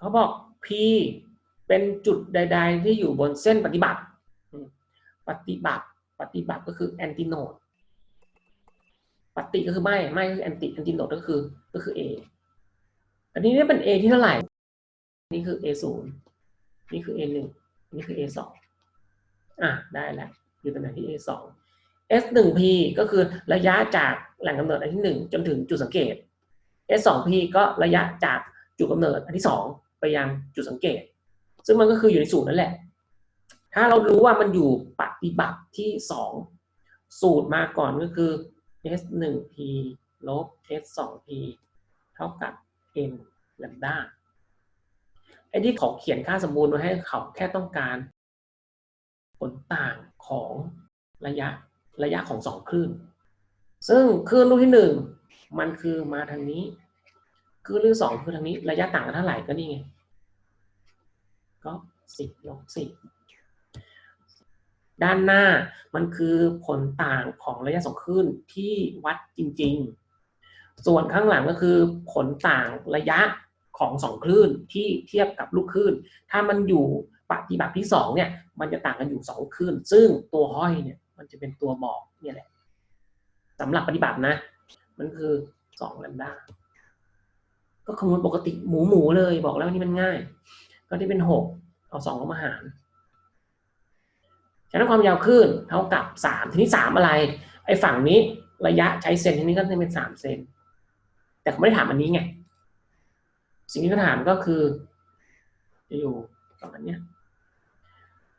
เขาบอก P เป็นจุดใด ๆ ที่อยู่บนเส้นปฏิบัติ ปฏิบัติปฏิบัติก็คือแอนติโนดปฏิก็คือไม่ไม่คือแอนติแอนติโนดก็คือก็คือ A อันนี้เนี่ยเป็น A ที่เท่าไหร่ นี่คือ A ศูนย์นี่คือ A หนึ่งนี่คือ A สองอะได้แล้ว อยู่ตำแหน่งที่ A สอง S หนึ่ง P ก็คือระยะจากแหล่งกำเนิดอันที่หนึ่งจนถึงจุดสังเกต S สอง P ก็ระยะจากจุดกำเนิดอันที่สอง ไปยังจุดสังเกต ซึ่งมันก็คืออยู่ในสูตรนั่นแหละ ถ้าเรารู้ว่ามันอยู่ปฏิบัติที่สองสูตรมาก่อนก็คือ S หนึ่ง P ลบ S สอง P เท่ากับ m แลมด้าไอ้ที่เขาเขียนค่าสมบูรณ์ไว้ให้เขาแค่ต้องการ ผลต่างของระยะระยะของสองคลื่น ซึ่งคลื่นลูกที่หนึ่งมันคือมาทางนี้ คลื่นลูกที่สองคือทางนี้ระยะต่างกันเท่าไหร่ก็นี่ไง ก็สิบลบสิบด้านหน้ามันคือผลต่างของระยะสองคลื่นที่วัดจริง ๆ ส่วนข้างหลังก็คือผลต่างระยะของสองคลื่นที่เทียบกับลูกคลื่น ถ้ามันอยู่ปฏิบัติที่สองเนี่ย มันจะต่างกันอยู่สองคลื่น ซึ่งตัวห้อยเนี่ย มันจะเป็นตัวบอกเนี่ยแหละสำหรับปฏิบัตินะ มันคือสองแลมด้า ก็คำนวณปกติหมูหมูเลยบอกแล้วนี่มันง่าย ก็ที่เป็นหกเอาสองเข้ามาหารฉะนั้นความยาวคลื่นเท่ากับสามทีนี้สามอะไร ไอ้ฝั่งนี้ระยะใช้เซนทีนี้ก็จะเป็นสามเซนแต่เขาไม่ได้ถามอันนี้ไง สิ่งที่เขาถามก็คือ จะอยู่ประมาณเนี้ย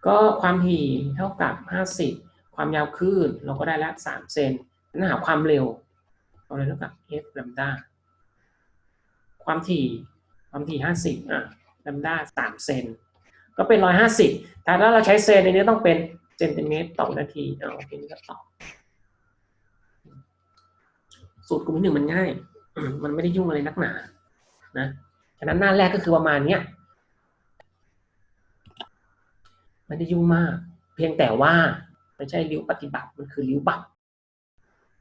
ก็ความถี่เท่ากับห้าสิบความยาวคลื่นเราก็ได้ละสามเซนนั้นหาความเร็วเราเลยเท่ากับ f ลมด้า ความถี่ความถี่ห้าสิบอะลมด้าสามเซนก็เป็นร้อยห้าสิบแต่ถ้าเราใช้เซนในนี้ต้องเป็นเซนติเมตรต่อนาทีเอาโอเคนี่ก็ตอบสูตรกลุ่มที่หนึ่งมันง่าย มันไม่ได้ยุ่งอะไรนักหนา นะฉะนั้นหน้าแรกก็คือประมาณเนี้ยไม่ได้ยุ่งมาก เพียงแต่ว่าไม่ใช่ริ้วปฏิบัติมันคือริ้วบัต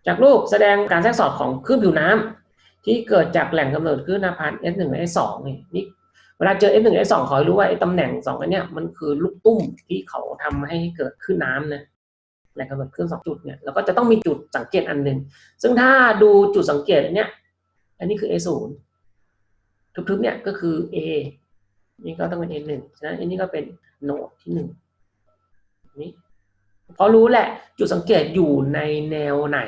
จากรูปแสดงการแทรกสอดของคลื่นผิวน้ำ ที่เกิดจากแหล่งกำเนิดคลื่นาพาน S1 และ S2 นี่นี่เวลาเจอ S1 S2 ขอให้รู้ว่าไอ้ตำแหน่งสองอันเนี้ยมันคือลูกตุ้มที่เขาทำให้เกิดคลื่นน้ำนะแหล่งกำเนิดคลื่นสองจุดเนี่ยแล้วก็จะต้องมีจุดสังเกตอันหนึ่งซึ่งถ้าดูจุดสังเกตอันเนี้ยอันนี้คือ A0 ทึบๆเนี่ยก็คือ A นี่ก็ต้องเป็น A1 ฉะนั้นอันนี้ก็เป็นโนดที่หนึ่งนี่พอรู้แหละจุดสังเกตอยู่ในแนวไหน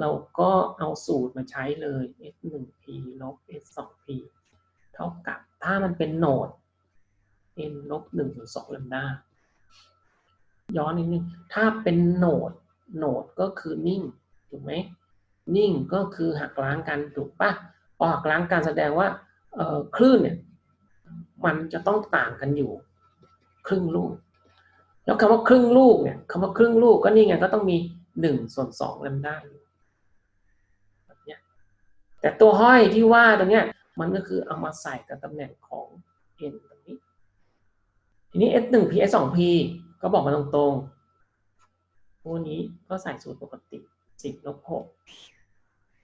เราก็เอาสูตรมาใช้เลย s1p ลบ s2p เท่ากับถ้ามันเป็นโหนด n ลบ1ส่วน2ลัมดาย้อนนิดนึงถ้าเป็นโหนดโหนดก็คือนิ่ง ถูกไหมนิ่งก็คือหักล้างกันถูกปะพอหักล้างกันแสดงว่าคลื่นเนี่ยมันจะต้องต่างกันอยู่ ครึ่งลูก แล้วคำว่าครึ่งลูกเนี่ยคำว่าครึ่งลูกก็นี่ไงก็ต้องมีหนึ่งส่วนสองแลมด้าอยู่ แต่ตัวห้อยที่ว่าตรงเนี้ยมันก็คือเอามาใส่กับตำแหน่งของ n ตรงนี้ ทีนี้ s 1 p s 2 p ก็บอกมาตรงๆพวนี้ก็ใส่สูตรปกติสิบลบหก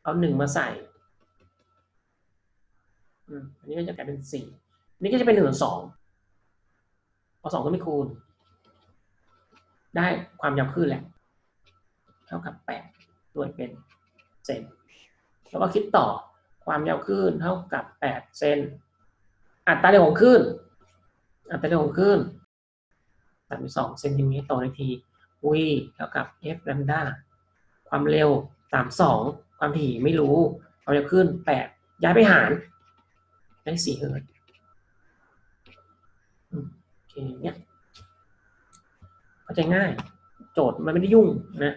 เอาหนึ่งมาใส่อันนี้ก็จะกลายเป็นสี่นนี้ก็จะเป็นหนึ่งส่วนสองพอสองก็ไม่คูณ ได้ความยาวคลื่นแหละ เท่ากับแปดด้วยเป็นเซน แล้วก็คิดต่อความยาวคลื่นเท่ากับแปดเซนอัตราเร็วของคลื่นอัตราเร็วของคลื่นสามสองเซนติเมตรต่อนาที v เท่ากับ f แลมดาความเร็วสามสองความถี่ไม่รู้ความยาวคลื่นแปดย้ายไปหารได้สี่เฮิร์ตโอเคเนี่ยเข้าใจง่าย โจทย์มันไม่ได้ยุ่งนะ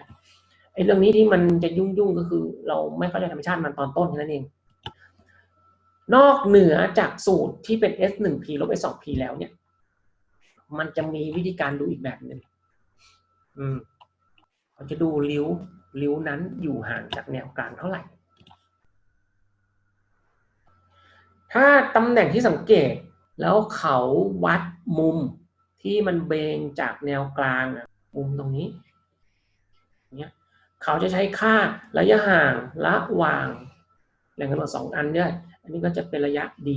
อ้เรื่องนี้ที่มันจะยุ่งยุ่งก็คือ เราไม่เข้าใจธรรมชาติมันตอนต้นแค่นั้นเอง นอกเหนือจากสูตรที่เป็น S1P ลบ S2P แล้วเนี่ย มันจะมีวิธีการดูอีกแบบหนึ่งอืมเราจะดูริ้วริ้วนั้นอยู่ห่างจากแนวกลางเท่าไหร่ ถ้าตำแหน่งที่สังเกตแล้วเขาวัดมุมที่มันเบงจากแนวกลางมุมตรงนี้ เนี่ย เขาจะใช้ค่าระยะห่างระหว่างแหล่งกำเนิดสองอันด้วยอันนี้ก็จะเป็นระยะ d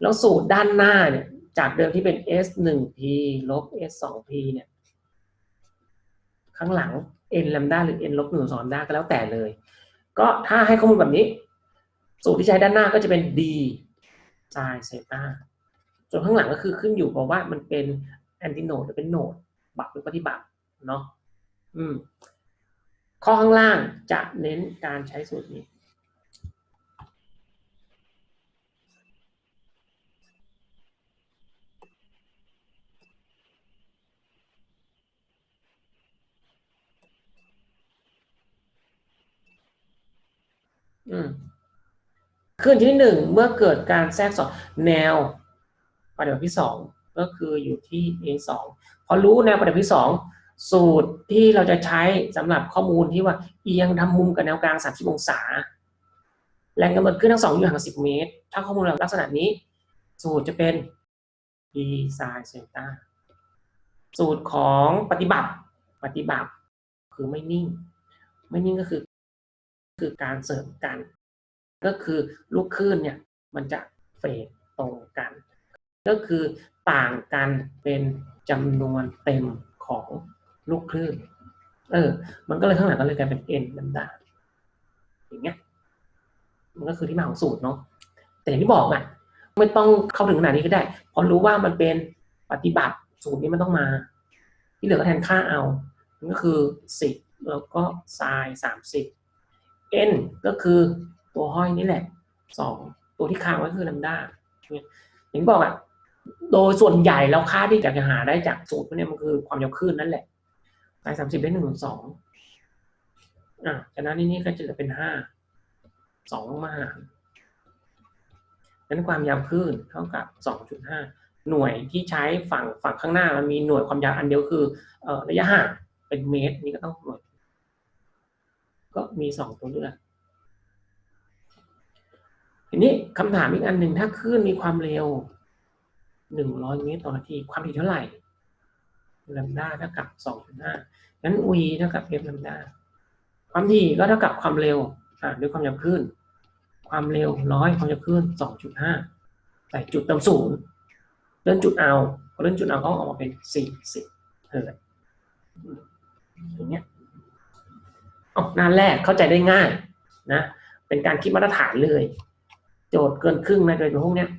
แล้วสูตรด้านหน้าเนี่ยจากเดิมที่เป็น s 1 p ลบ s 2 p เนี่ยข้างหลัง n ลมด้าหรือ n ลบหนึ่งสองลำดาก็แล้วแต่เลย ก็ถ้าให้ข้อมูลแบบนี้ สูตรที่ใช้ด้านหน้าก็จะเป็น d sin เซต้าส่วนข้างหลังก็คือขึ้นอยู่กับว่ามันเป็นแอนติโนดหรือเป็นโนดบักหรือปฏิบัติเนาะอืม ข้อข้างล่างจะเน้นการใช้สูตรนี้ขึ้นที่หนึ่งเมื่อเกิดการแทรกซ้อนแนวปฏิบัติที่สองก็คืออยู่ที่ A สองพอรู้แนวปฏิบัติที่สอง สูตรที่เราจะใช้สำหรับข้อมูลที่ว่าเอียงทำมุมกับแนวกลาง 30 องศา แรงกำเนิดขึ้นทั้งสองอยู่ห่าง 10 เมตร ถ้าข้อมูลลักษณะนี้ สูตรจะเป็น d sin เซนตาสูตรของปฏิบัติปฏิบัติคือไม่นิ่ง ไม่นิ่งก็คือ คือการเสริมกัน ก็คือลูกคลื่นเนี่ยมันจะเฟดตรงกัน ก็คือต่างกันเป็นจำนวนเต็มของ ลูกคลื่น เออ มันก็เลยข้างหลังก็เลยกลายเป็น n ลัมดาอย่างเงี้ย มันก็คือที่มาของสูตรเนาะ แต่อย่างที่บอกอะ ไม่ต้องเข้าถึงขนาดนี้ก็ได้เพราะรู้ว่ามันเป็นปฏิบัติสูตรนี้มันต้องมา ที่เหลือก็แทนค่าเอา มันก็คือสิบแล้วก็ไซน์สามสิบ n ก็คือตัวห้อยนี่แหละสองตัวที่ค้างไว้คือลัมดาอย่างบอกอะโดยส่วนใหญ่แล้วค่าที่อยากจะหาได้จากสูตรพวกนี้มันคือความยาวคลื่นนั่นแหละ ไซน์สามสิบได้หนึ่งส่วนสองอะฉะนั้นนี่นี่ก็จะเหลือเป็นห้าสองมาหารนั้นความยาวคลื่นเท่ากับสองจุดห้าหน่วยที่ใช้ฝั่งฝั่งข้างหน้ามันมีหน่วยความยาวอันเดียวคือเอ่อระยะห่างเป็นเมตรนี่ก็ต้องหน่วยก็มีสองตัวเลือกทีนี้คำถามอีกอันหนึ่งถ้าคลื่นมีความเร็วหนึ่งร้อยเมตรต่อนาทีความถี่เท่าไหร่ ลัมดาเท่ากับสองจุดห้างั้น v เท่ากับ f ลัมดาความถี่ก็เท่ากับความเร็วอ่าด้วยความยาวคลื่นความเร็วร้อยความยาวคลื่นสองจุดห้าใส่จุดเติมศูนย์เลื่อนจุดเอาพอเลื่อนจุดเอาก็ออกมาเป็นสี่สิบเฮิร์ตอย่างเงี้ยอ๋อหน้าแรกเข้าใจได้ง่ายนะ เป็นการคิดมาตรฐานเลย โจทย์เกินครึ่งนะโดยพวกเนี้ย